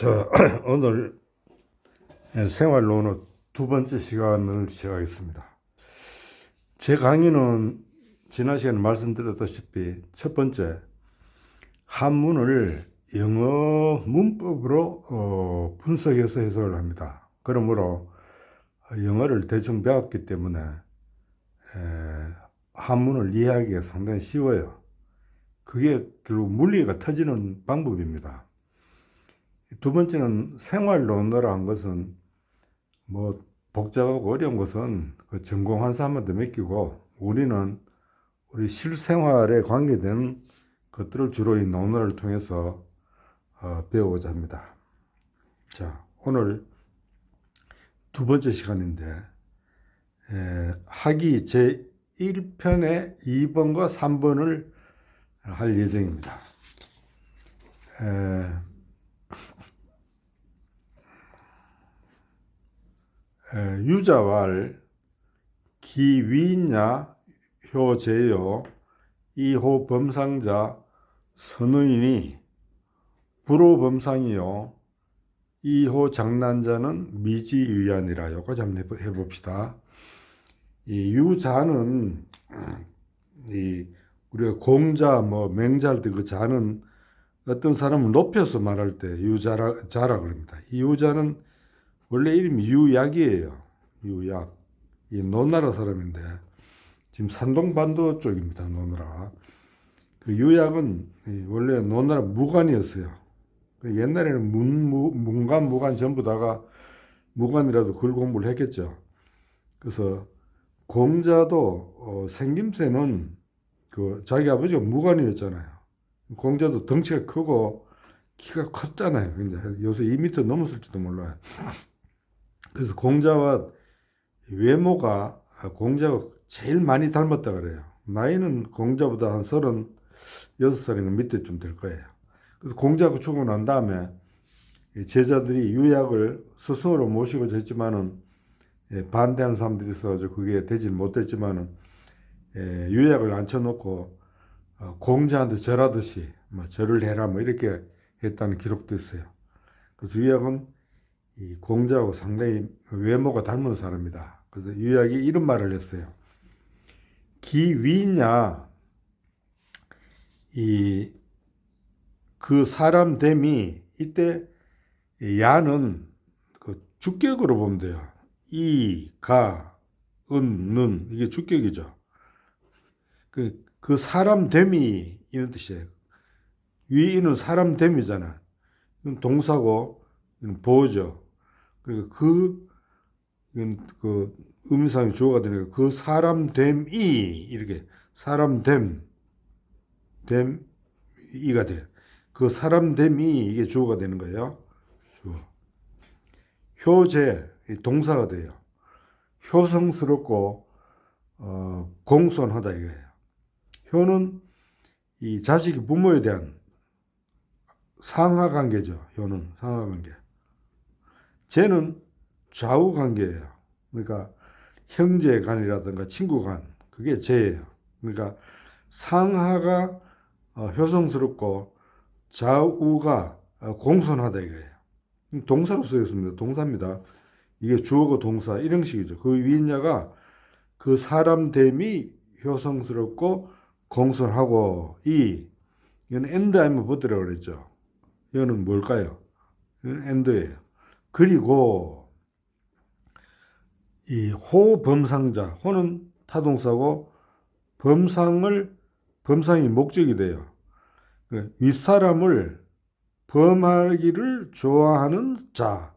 자, 오늘 생활론어 두 번째 시간을 시작하겠습니다. 제 강의는 지난 시간에 말씀드렸다시피 첫 번째 한문을 영어 문법으로 어, 분석해서 해석을 합니다. 그러므로 영어를 대충 배웠기 때문에 에, 한문을 이해하기가 상당히 쉬워요. 그게 결국 물리가 터지는 방법입니다. 두 번째는 생활론어라 한 것은 뭐 복잡하고 어려운 것은 그 전공한 사람한테 맡기고 우리는 우리 실생활에 관계되는 것들을 주로 이 논어를 통해서 어, 배우고자 합니다. 자, 오늘 두 번째 시간인데 에, 학기 제 1편의 2번과 3번을 할 예정입니다. 에, 유자왈 기위냐 효제요 이호 범상자 선의인이 불호 범상이요 이호 장난자는 미지의안이라 여기까지 한번 해봅시다. 이 유자는 이 우리가 공자 뭐 맹자할 때 그 자는 어떤 사람을 높여서 말할 때 유자라 자라 그럽니다. 이 유자는 원래 이름이 유약이에요. 유약. 이 노나라 사람인데 지금 산동반도 쪽입니다. 노나라. 그 유약은 이 원래 노나라 무관이었어요. 그 옛날에는 문, 무, 문관, 무관 전부 다가 무관이라도 글 공부를 했겠죠. 그래서 공자도 어, 생김새는 그 자기 아버지가 무관이었잖아요. 공자도 덩치가 크고 키가 컸잖아요. 근데 요새 2m 넘었을지도 몰라요. 그래서 공자와 외모가 공자가 제일 많이 닮았다 그래요. 나이는 공자보다 한 서른 여섯 살인가 밑에쯤 될 거예요. 그래서 공자가 죽고 난 다음에 이 제자들이 유약을 스승으로 모시고자 했지만은 예, 반대하는 사람들이 있어가지고 그게 되질 못했지만은 예, 유약을 앉혀놓고 어, 공자한테 절하듯이 뭐 절을 해라 뭐 이렇게 했다는 기록도 있어요. 그래서 유약은 이 공자하고 상당히 외모가 닮은 사람이다. 그래서 유약이 이런 말을 했어요. 기위냐 이 그 사람 됨이 이때 야는 그 주격으로 보면 돼요. 이, 가, 은, 는 이게 주격이죠. 그, 그 사람 됨이 이런 뜻이에요. 위인은 사람 됨이잖아. 동사고 보죠. 그리고 그 이건 그 의미상의 주어가 되니까 그 사람 됨이 이렇게 사람 됨, 됨 이가 돼요. 그 사람 됨이 이게 주어가 되는 거예요. 주어. 효제 이 동사가 돼요. 효성스럽고 어, 공손하다 이거예요. 효는 이 자식이 부모에 대한 상하 관계죠. 효는 상하 관계. 쟤는 좌우 관계예요. 그러니까 형제 간이라든가 친구 간 그게 제예요. 그러니까 상하가 어, 효성스럽고 좌우가 어, 공손하다 이거예요. 동사로 쓰였습니다. 동사입니다. 이게 주어고 동사 이런 식이죠. 그 위인야가 그 사람 됨이 효성스럽고 공손하고 이 이건 엔드 아니면 버드라고 그랬죠. 이거는 뭘까요? 이건 엔드예요. 그리고 이 호범상자 호는 타동사고 범상을 범상이 목적이 돼요. 그 윗사람을 범하기를 좋아하는 자.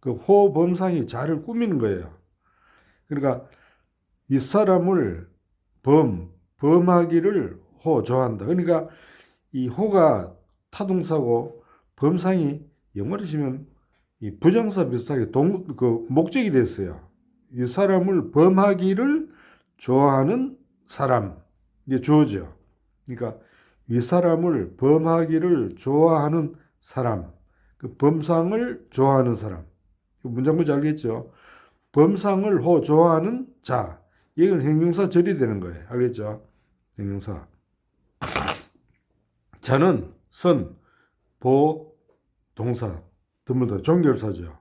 그 호범상이 자를 꾸미는 거예요. 그러니까 윗사람을 범, 범하기를 호 좋아한다. 그러니까 이 호가 타동사고 범상이 영어로 치면 이 부정사 비슷하게 동, 그 목적이 됐어요. 이 사람을 범하기를 좋아하는 사람. 이게 주어죠. 그러니까 이 사람을 범하기를 좋아하는 사람. 그 범상을 좋아하는 사람. 문장 문제 알겠죠? 범상을 호 좋아하는 자. 이건 형용사 절이 되는 거예요. 알겠죠? 형용사. 자는 선, 보, 동사 드물다 종결사죠.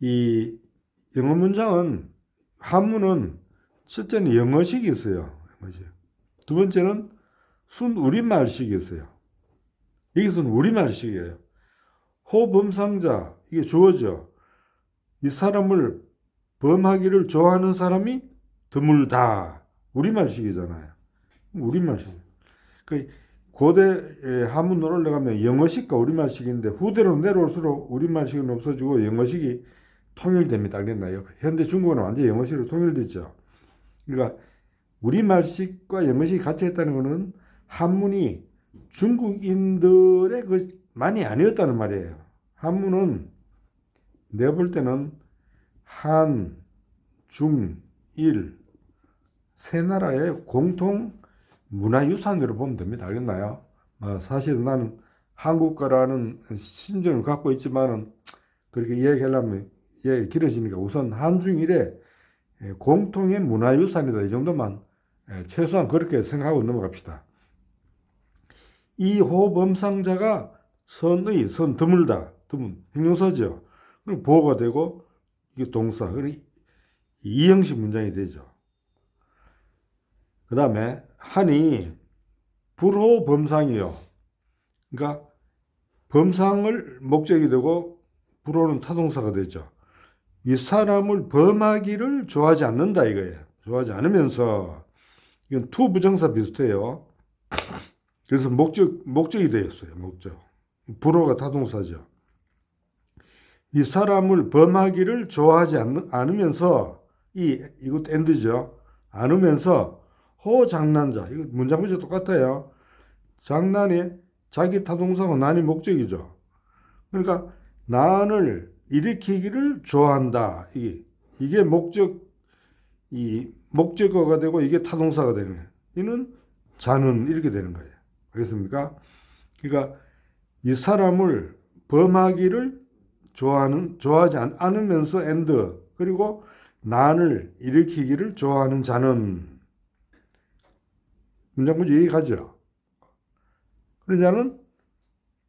이 영어 문장은 한문은 첫째는 영어식이 있어요. 두 번째는 순 우리말식이 있어요. 이것은 우리말식이에요. 호범상자 이게 주어져. 이 사람을 범하기를 좋아하는 사람이 드물다. 우리말식이잖아요. 우리말식. 그 고대 한문으로 올라가면 영어식과 우리말식인데 후대로 내려올수록 우리말식은 없어지고 영어식이 통일됩니다. 그랬나요? 현대 중국어는 완전 히 영어식으로 통일됐죠. 그러니까 우리말식과 영어식이 같이 했다는 것은 한문이 중국인들의 그 많이 아니었다는 말이에요. 한문은 내가 볼 때는 한, 중, 일, 세 나라의 공통 문화유산으로 보면 됩니다. 알겠나요? 어, 사실 나는 한국과라는 신전을 갖고 있지만은 그렇게 이야기하려면 이야기 길어지니까 우선 한중일의 예, 공통의 문화유산이다. 이 정도만 예, 최소한 그렇게 생각하고 넘어갑시다. 이 호범상자가 선의, 선 드물다. 드문 형용사죠. 그럼 보호가 되고 이게 동사. 그럼 이형식 문장이 되죠. 그 다음에 한이 불호 범상이요. 그러니까 범상을 목적이 되고 불호는 타동사가 되죠. 이 사람을 범하기를 좋아하지 않는다 이거예요. 좋아하지 않으면서 이건 투 부정사 비슷해요. 그래서 목적 목적이 되었어요. 목적. 불호가 타동사죠. 이 사람을 범하기를 좋아하지 않, 않으면서 이 이것도 엔드죠. 않으면서 호장난자 이거 문장 구조 똑같아요. 장난이 자기 타동사고 난이 목적이죠. 그러니까 난을 일으키기를 좋아한다. 이게 이게 목적 이 목적어가 되고 이게 타동사가 되는 거예요. 이는 자는 이렇게 되는 거예요. 알겠습니까? 그러니까 이 사람을 범하기를 좋아하는 좋아하지 않, 않으면서 엔드 그리고 난을 일으키기를 좋아하는 자는 문장 구조 이해가죠? 그런 자는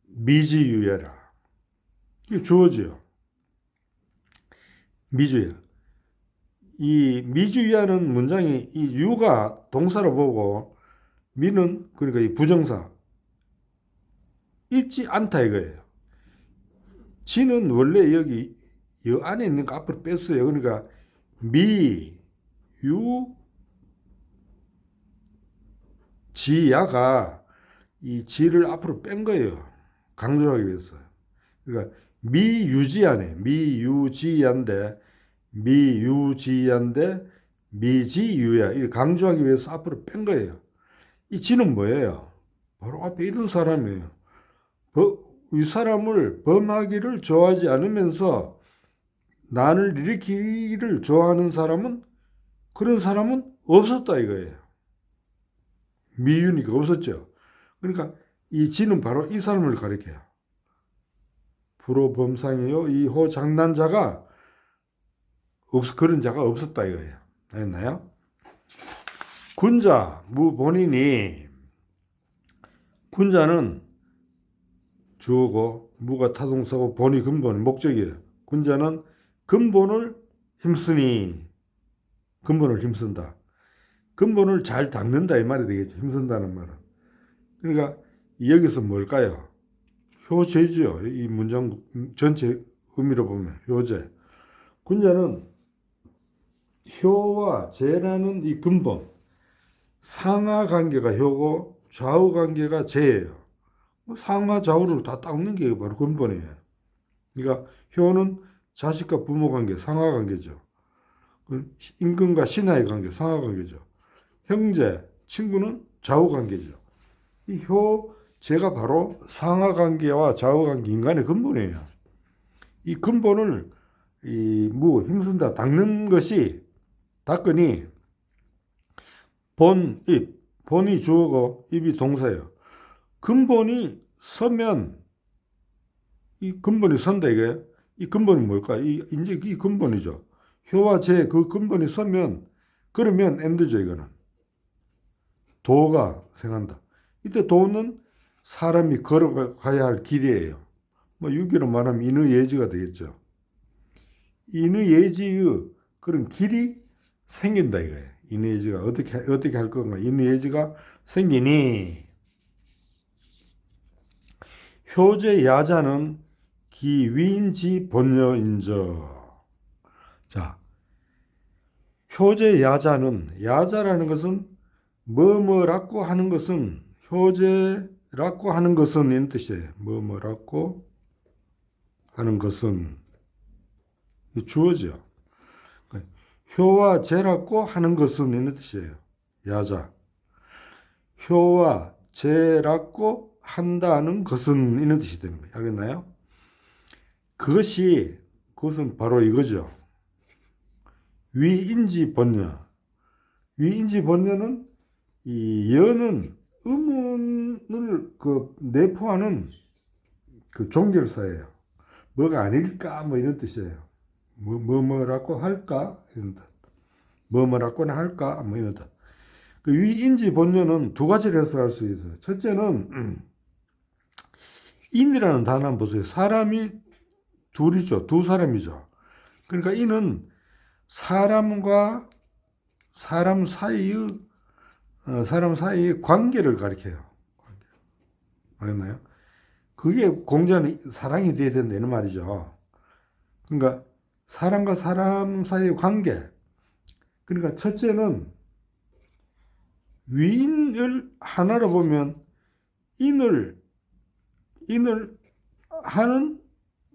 미지유예라. 이게 주어지요. 미주야. 이 미주야는 문장이 이 유가 동사로 보고 미는 그러니까 이 부정사 있지 않다 이거예요. 지는 원래 여기 이 안에 있는 거 앞으로 뺐어요. 그러니까 미, 유, 지야가 이 지를 앞으로 뺀 거예요. 강조하기 위해서. 그러니까 미유지야네. 미유지야인데 미유지야인데 미지유야. 이 강조하기 위해서 앞으로 뺀 거예요. 이 지는 뭐예요? 바로 앞에 이런 사람이에요. 이 사람을 범하기를 좋아하지 않으면서 난을 일으키기를 좋아하는 사람은 그런 사람은 없었다 이거예요. 미유니까 없었죠. 그러니까 이 지는 바로 이 사람을 가리켜요. 불호범상이요. 이 호장난자가 없 그런 자가 없었다 이거예요. 알겠나요? 군자 무본인이 군자는 주어고 무가 타동사고 본이 근본 목적이에요. 군자는 근본을 힘쓰니 근본을 힘쓴다. 근본을 잘 닦는다 이 말이 되겠죠. 힘쓴다는 말은. 그러니까 여기서 뭘까요? 효제죠. 이 문장 전체 의미로 보면 효제. 군자는 효와 제라는 이 근본 상하 관계가 효고 좌우 관계가 제예요. 뭐 상하 좌우를 다 닦는 게 바로 근본이에요. 그러니까 효는 자식과 부모 관계 상하 관계죠. 그 임금과 신하의 관계 상하 관계죠. 형제, 친구는 좌우 관계죠. 이 효, 제가 바로 상하 관계와 좌우 관계 인간의 근본이에요. 이 근본을 이 무, 힘쓴다, 닦는 것이 닦으니 본, 입, 본이 주어고 입이 동사예요. 근본이 서면 이 근본이 선다 이게 이 근본이 뭘까? 이 이제 이 근본이죠. 효와 제 그 근본이 서면 그러면 엔드죠 이거는. 도가 생한다. 이때 도는 사람이 걸어가야 할 길이에요. 뭐 유기로 말하면 인의 예지가 되겠죠. 인의 예지의 그런 길이 생긴다 이거예요. 인의 예지가 어떻게 어떻게 할 건가? 인의 예지가 생기니 효제 야자는 기위인지 본여인저. 자, 효제 야자는 야자라는 것은 뭐뭐라고 하는 것은 효제라고 하는 것은 이런 뜻이에요. 뭐뭐라고 하는 것은 주어죠. 효와 제라고 하는 것은 이런 뜻이에요. 야자. 효와 제라고 한다는 것은 이런 뜻이 거예요. 알겠나요? 그것이 그것은 바로 이거죠. 위인지 번여. 위인지 번여는 이 여는 의문을 그 내포하는 그 종결사예요. 뭐가 아닐까 뭐 이런 뜻이에요. 뭐, 뭐 뭐라고 할까 이런 뜻. 뭐 뭐라고나 할까 뭐 이런 뜻. 그 위인지 본연은 두 가지를 해석할 수 있어요. 첫째는 음, 인이라는 단어 한번 보세요. 사람이 둘이죠. 두 사람이죠. 그러니까 이는 사람과 사람 사이의 어, 사람 사이의 관계를 가리켜요. 알겠나요? 그게 공자는 사랑이 돼야 된다 이런 말이죠. 그러니까 사람과 사람 사이의 관계. 그러니까 첫째는 위인을 하나로 보면 인을 인을 하는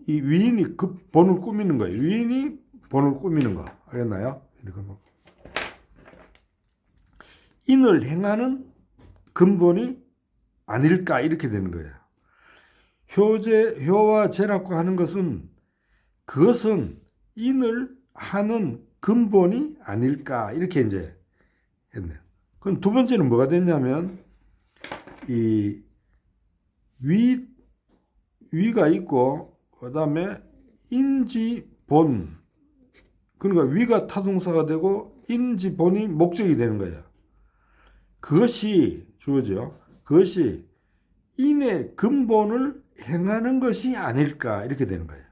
이 위인이 그 본을 꾸미는 거예요. 위인이 본을 꾸미는 거. 알겠나요? 이렇게 뭐. 인을 행하는 근본이 아닐까 이렇게 되는 거예요. 효제 효와 제라고 하는 것은 그것은 인을 하는 근본이 아닐까 이렇게 이제 했네요. 그럼 두 번째는 뭐가 됐냐면 이 위 위가 있고 그다음에 인지 본 그러니까 위가 타동사가 되고 인지 본이 목적이 되는 거예요. 그것이 주어져. 그것이 인의 근본을 행하는 것이 아닐까 이렇게 되는 거예요.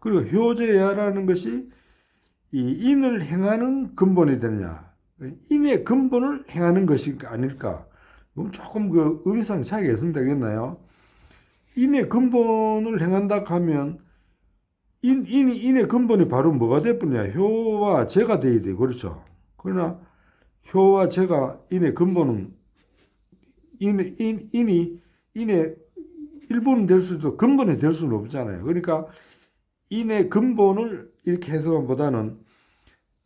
그리고 효제야라는 것이 이 인을 행하는 근본이 되느냐. 인의 근본을 행하는 것이 아닐까. 조금 그 의미상 차이가 있습니다. 겠나요? 인의 근본을 행한다 하면 인, 인, 인의 근본이 바로 뭐가 될뿐이야 효와 제가 돼야 돼. 그렇죠. 그러나 효와 제가 인의 근본은 인, 인, 인이 인의 일부는 될 수도 근본이 될 수는 없잖아요. 그러니까 인의 근본을 이렇게 해석보다는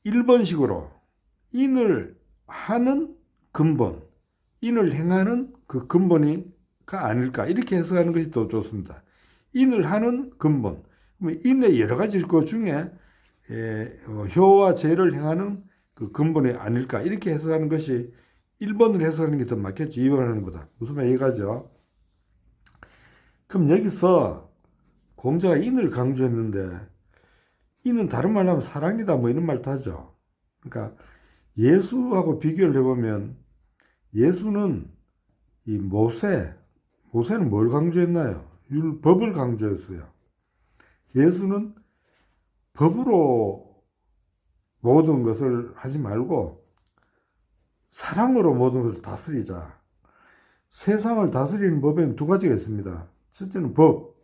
1번식으로 인을 하는 근본, 인을 행하는 그 근본이가 아닐까 이렇게 해석하는 것이 더 좋습니다. 인을 하는 근본, 인의 여러 가지 것 중에 에, 어, 효와 죄를 행하는 그 근본이 아닐까 이렇게 해석하는 것이 1번으로 해석하는 게 더 맞겠죠. 2번 하는 것보다. 무슨 말 이거죠. 그럼 여기서 공자가 인을 강조했는데 인은 다른 말로 하면 사랑이다 뭐 이런 말도 하죠. 그러니까 예수하고 비교를 해보면 예수는 이 모세, 모세는 뭘 강조했나요? 율법을 강조했어요. 예수는 법으로 모든 것을 하지 말고 사랑으로 모든 것을 다스리자. 세상을 다스리는 법에는 두 가지가 있습니다. 첫째는 법,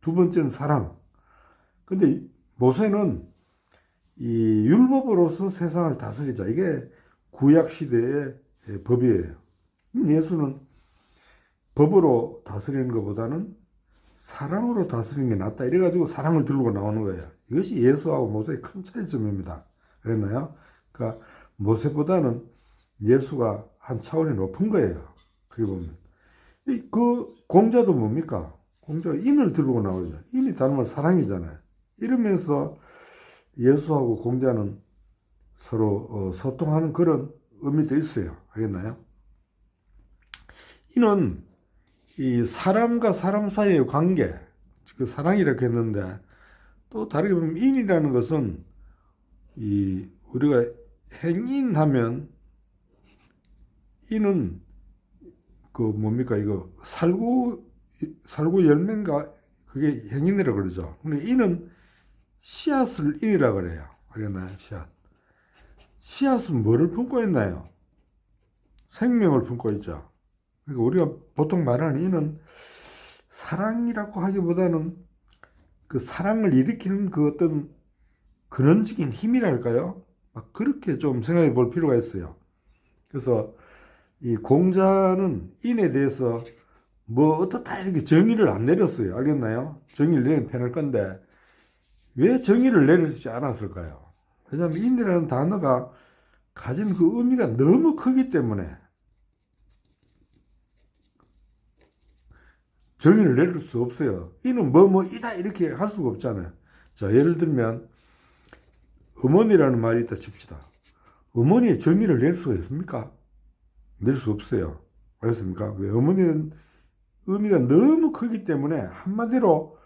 두 번째는 사랑. 근데 모세는 이 율법으로서 세상을 다스리자. 이게 구약 시대의 법이에요. 예수는 법으로 다스리는 것보다는 사랑으로 다스리는 게 낫다. 이래가지고 사랑을 들고 나오는 거예요. 이것이 예수하고 모세의 큰 차이점입니다. 그랬나요? 그러니까 모세보다는 예수가 한 차원이 높은 거예요. 그게 보면. 그 공자도 뭡니까? 공자가 인을 들고 나오죠. 인이 다른 말 사랑이잖아요. 이러면서 예수하고 공자는 서로 어, 소통하는 그런 의미도 있어요. 알겠나요? 이는 이 사람과 사람 사이의 관계, 그 사랑이라고 했는데 또 다르게 보면 인이라는 것은 이 우리가 행인하면 이는 그그 뭡니까 이거 살구 살구 열매인가 그게 행인이라 그러죠. 근데 이는 씨앗을 인이라 그래요. 알겠나요? 씨앗. 씨앗은 뭐를 품고 있나요? 생명을 품고 있죠. 그러니까 우리가 보통 말하는 이는 사랑이라고 하기보다는 그 사랑을 일으키는 그 어떤 근원적인 힘이랄까요? 막 그렇게 좀 생각해 볼 필요가 있어요. 그래서 이 공자는 인에 대해서 뭐 어떻다 이렇게 정의를 안 내렸어요. 알겠나요? 정의를 내린 편일 건데 왜 정의를 내리지 않았을까요? 왜냐하면 인이라는 단어가 가진 그 의미가 너무 크기 때문에 정의를 내릴 수 없어요. 이는 뭐, 뭐, 이다, 이렇게 할 수가 없잖아요. 자, 예를 들면, 어머니라는 말이 있다 칩시다. 어머니의 정의를 낼 수가 있습니까? 낼 수 없어요. 알겠습니까? 왜? 어머니는 의미가 너무 크기 때문에 한마디로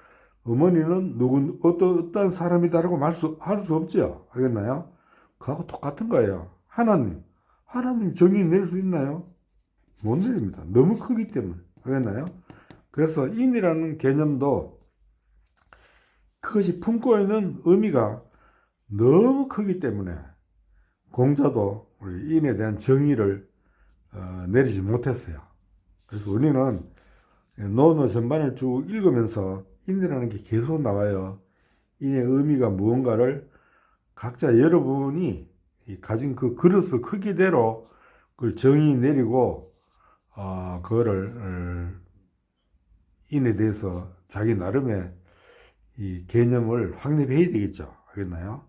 어머니는 누군, 어떤, 어떤 사람이다라고 말 수, 할 수 없죠. 알겠나요? 그하고 똑같은 거예요. 하나님. 하나님 정의 낼 수 있나요? 못 내립니다. 너무 크기 때문에. 알겠나요? 그래서 인이라는 개념도 그것이 품고 있는 의미가 너무 크기 때문에 공자도 우리 인에 대한 정의를 어, 내리지 못했어요. 그래서 우리는 논어 전반을 쭉 읽으면서 인이라는 게 계속 나와요. 인의 의미가 무언가를 각자 여러분이 이 가진 그 그릇의 크기대로 그걸 정의 내리고 어, 그거를 어, 인에 대해서 자기 나름의 이 개념을 확립해야 되겠죠. 알겠나요?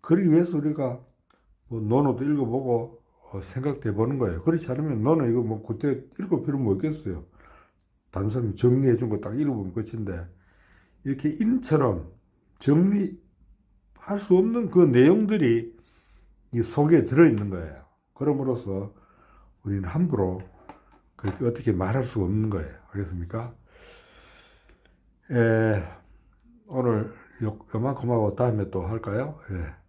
그러기 위해서 우리가 뭐 논어도 읽어보고 어, 생각해 보는 거예요. 그렇지 않으면 논어 이거 뭐 그때 읽을 필요 뭐. 다른 사람이 정리해 준 거 딱 읽어보면 끝인데 이렇게 인처럼 정리할 수 없는 그 내용들이 이 속에 들어있는 거예요. 그럼으로써 우리는 함부로 그렇게 어떻게 말할 수 없는 거예요. 알겠습니까? 에, 오늘 요, 요만큼 하고 다음에 또 할까요? 예.